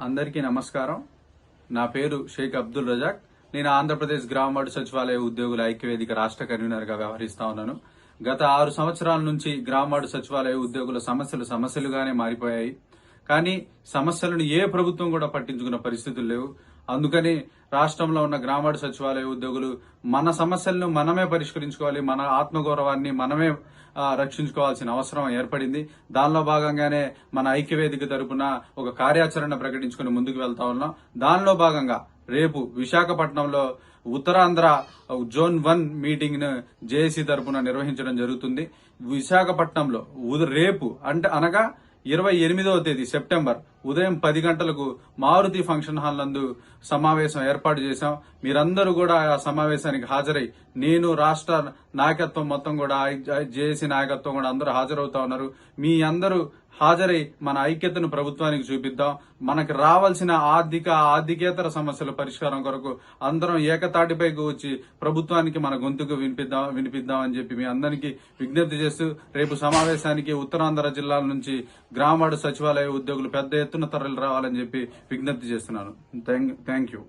అందరికీ నమస్కారం. నా పేరు షేక్ అబ్దుల్ రజాక్. నేను ఆంధ్రప్రదేశ్ గ్రామవాడు సచివాలయ ఉద్యోగుల ఐక్యవేదిక రాష్ట్ర కన్వీనర్గా వ్యవహరిస్తా ఉన్నాను. గత ఆరు సంవత్సరాల నుంచి గ్రామవాడు సచివాలయ ఉద్యోగుల సమస్యలు సమస్యలుగానే మారిపోయాయి. కానీ సమస్యలను ఏ ప్రభుత్వం కూడా పట్టించుకున్న పరిస్థితులు లేవు. అందుకని రాష్ట్రంలో ఉన్న గ్రామాడు సచివాలయ ఉద్యోగులు మన సమస్యలను మనమే పరిష్కరించుకోవాలి మన ఆత్మగౌరవాన్ని మనమే రక్షించుకోవాల్సిన అవసరం ఏర్పడింది. దానిలో భాగంగానే మన ఐక్యవేదిక తరపున ఒక కార్యాచరణ ప్రకటించుకుని ముందుకు వెళ్తా ఉన్నాం. దానిలో భాగంగా రేపు విశాఖపట్నంలో ఉత్తరాంధ్ర జోన్ వన్ మీటింగ్ను జేఏసీ తరపున నిర్వహించడం జరుగుతుంది. విశాఖపట్నంలో రేపు అంటే అనగా ఇరవై ఎనిమిదవ తేదీ సెప్టెంబర్. ఉదయం పది గంటలకు మారుతి ఫంక్షన్ హాల్ నందు సమావేశం ఏర్పాటు చేశాం. మీరందరూ కూడా ఆ సమావేశానికి హాజరై నేను రాష్ట్ర నాయకత్వం మొత్తం కూడా జేఏసీ నాయకత్వం కూడా అందరూ హాజరవుతా ఉన్నారు. మీ అందరూ హాజరై మన ఐక్యతను ప్రభుత్వానికి చూపిద్దాం. మనకు రావాల్సిన ఆర్థిక ఆర్థికేతర సమస్యల పరిష్కారం కొరకు అందరం ఏకతాటిపైకి వచ్చి ప్రభుత్వానికి మన గొంతుకు వినిపిద్దాం వినిపిద్దాం అని చెప్పి మీ అందరికీ విజ్ఞప్తి చేస్తూ రేపు సమావేశానికి ఉత్తరాంధ్ర జిల్లాల నుంచి గ్రామాడు సచివాలయ ఉద్యోగులు పెద్ద ఎత్తున తరలి రావాలని చెప్పి విజ్ఞప్తి చేస్తున్నాను. Thank you.